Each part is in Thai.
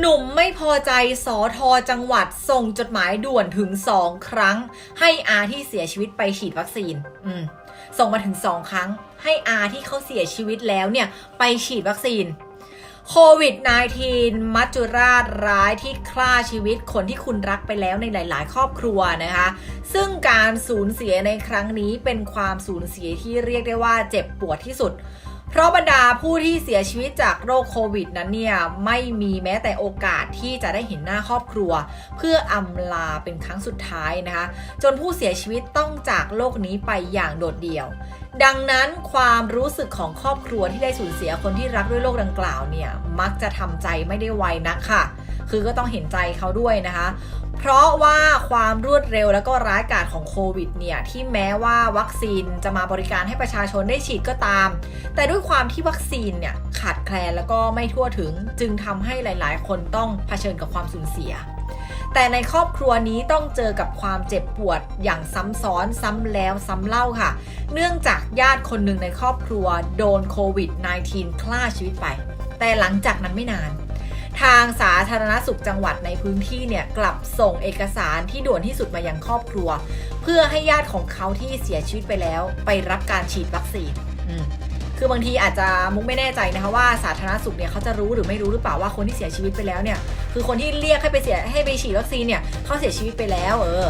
หนุ่มไม่พอใจสอทอจังหวัดส่งจดหมายด่วนถึง2ครั้ง ให้อาที่เสียชีวิตไปฉีดวัคซีน อืม ส่งมาถึง2ครั้ง ให้อาที่เขาเสียชีวิตแล้วเนี่ย ไปฉีดวัคซีนโควิด -19 มัจจุราชร้ายที่ฆ่าชีวิตคนที่คุณรักไปแล้วในหลาย ๆ ครอบครัวนะคะ ซึ่งการสูญเสียในครั้งนี้เป็นความสูญเสียที่เรียกได้ว่าเจ็บปวดที่สุด เพราะบรรดาผู้ที่เสียชีวิตจากโรคโควิดนั้นเนี่ยไม่มีแม้แต่โอกาสที่จะได้เห็นหน้าครอบครัว เพื่ออำลาเป็นครั้งสุดท้ายนะคะ จนผู้เสียชีวิตต้องจากโลกนี้ไปอย่างโดดเดี่ยว ดังนั้นความรู้สึกของครอบครัวที่ได้สูญเสียคนที่รักด้วยโรคดังกล่าวเนี่ยมักจะทำใจไม่ได้ไวนักค่ะ คือก็ต้องเห็นใจเขาด้วยนะคะ เพราะว่าความรวดเร็วและก็ร้ายกาจของโควิดเนี่ยที่แม้ว่าวัคซีนจะมาบริการให้ประชาชนได้ฉีดก็ตาม แต่ด้วยความที่วัคซีนเนี่ยขาดแคลนแล้วก็ไม่ทั่วถึง จึงทำให้หลายๆ คนต้องเผชิญกับความสูญเสีย แต่ในครอบครัวนี้ต้องเจอกับความเจ็บปวดอย่างซ้ำซ้อนซ้ำแล้วซ้ำเล่าค่ะ เนื่องจากญาติคนหนึ่งในครอบครัวโดนโควิด -19 ฆ่าชีวิตไป แต่หลังจากนั้นไม่นาน ทางสาธารณสุขจังหวัดในพื้นที่เนี่ยกลับส่งเอกสารที่ด่วนที่สุดมายังครอบครัว เพื่อให้ญาติของเขาที่เสียชีวิตไปแล้ว ไปรับการฉีดวัคซีนคือบางทีอาจจะมุกไม่แน่ใจนะคะว่าสาธารณสุขเนี่ยเขาจะรู้หรือไม่รู้หรือเปล่าว่าคนที่เสียชีวิตไปแล้วเนี่ยคือคนที่เรียกให้ไปเสียให้ไปฉีดวัคซีนเนี่ยเขาเสียชีวิตไปแล้วเออ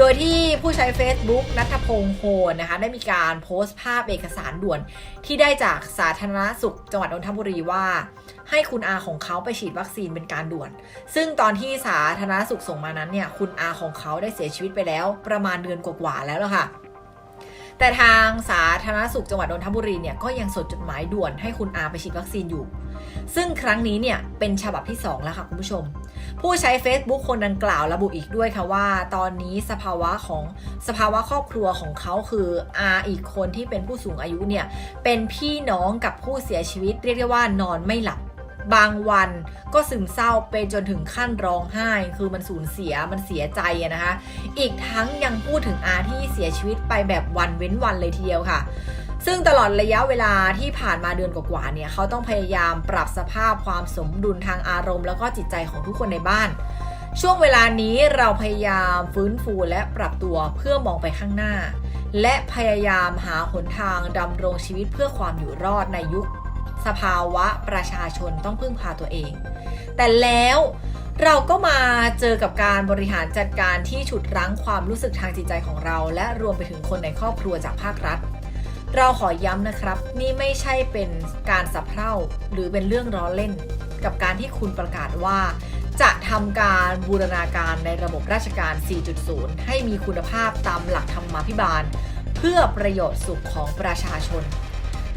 โดยที่ผู้ใช้ Facebook นัทพงษ์โคนนะคะได้มีการโพสต์ภาพเอกสารด่วนที่ได้จากสาธารณสุขจังหวัดนนทบุรีว่า ให้คุณอาของเขาไปฉีดวัคซีนเป็นการด่วน ซึ่งตอนที่สาธารณสุขส่งมานั้นเนี่ยคุณอาของเขาได้เสียชีวิตไปแล้วประมาณเดือนกว่าๆแล้วล่ะค่ะ แต่ทางสาธารณสุขจังหวัดนนทบุรีเนี่ยก็ยังส่งจดหมายด่วนให้คุณอาไปฉีดวัคซีนอยู่ ซึ่งครั้งนี้เนี่ยเป็นฉบับที่ 2 แล้วค่ะคุณผู้ชม ผู้ใช้ Facebook คนดังกล่าวระบุอีกด้วยค่ะว่า ตอนนี้สภาวะของสภาวะครอบครัวของเขาคืออาอีกคนที่เป็นผู้สูงอายุเนี่ยเป็นพี่น้องกับผู้เสียชีวิตเรียกได้ว่านอนไม่หลับ บางวันก็ซึมเศร้าไปจนถึงขั้นร้องไห้ คือมันสูญเสียมันเสียใจนะคะ อีกทั้งยังพูดถึงอาที่เสียชีวิตไปแบบวันเว้นวันเลยทีเดียวค่ะ ซึ่งตลอดระยะเวลาที่ผ่านมาเดือนกว่าๆเนี่ยเขาต้องพยายามปรับสภาพความสมดุลทางอารมณ์ แล้วก็จิตใจของทุกคนในบ้านช่วงเวลานี้เราพยายามฟื้นฟูและปรับตัวเพื่อมองไปข้างหน้า และพยายามหาหนทางดำรงชีวิตเพื่อความอยู่รอดในยุค สภาวะประชาชนต้องพึ่งพาตัวเอง แต่แล้วเราก็มาเจอกับการบริหารจัดการที่ฉุดรั้งความรู้สึกทางจิตใจของเรา และรวมไปถึงคนในครอบครัวจากภาครัฐ เราขอย้ำนะครับ นี่ไม่ใช่เป็นการสับเพร่าหรือเป็นเรื่องล้อเล่น กับการที่คุณประกาศว่า จะทำการบูรณาการในระบบราชการ 4.0 ให้มีคุณภาพตามหลักธรรมาภิบาล เพื่อประโยชน์สุขของประชาชน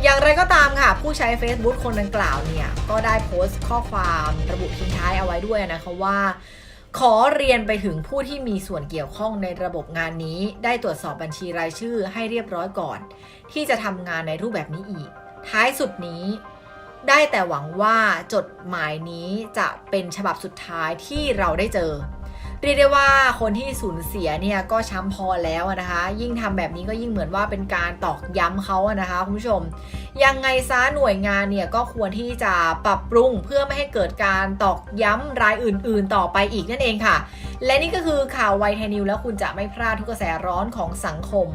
อย่างไรก็ตามค่ะ ผู้ใช้ Facebook คนดังกล่าวเนี่ย ก็ได้โพสต์ข้อความระบุทิ้งท้ายเอาไว้ด้วยนะคะว่า ขอเรียนไปถึงผู้ที่มีส่วนเกี่ยวข้องในระบบงานนี้ ได้ตรวจสอบบัญชีรายชื่อให้เรียบร้อยก่อน ที่จะทำงานในรูปแบบนี้อีก ท้ายสุดนี้ได้แต่หวังว่าจดหมายนี้จะเป็นฉบับสุดท้ายที่เราได้เจอ เรียกได้ว่าคนที่สูญเสียเนี่ยก็ช้ำพอแล้วนะคะ ยิ่งทำแบบนี้ก็ยิ่งเหมือนว่าเป็นการตอกย้ำเขาอะนะคะคุณผู้ชม ยังไงซะหน่วยงานเนี่ยก็ควรที่จะปรับปรุงเพื่อไม่ให้เกิดการตอกย้ำรายอื่น ๆ ต่อไปอีกนั่นเองค่ะ และนี่ก็คือข่าวไวไทยนิวแล้วคุณจะไม่พลาดทุกกระแสร้อนของสังคม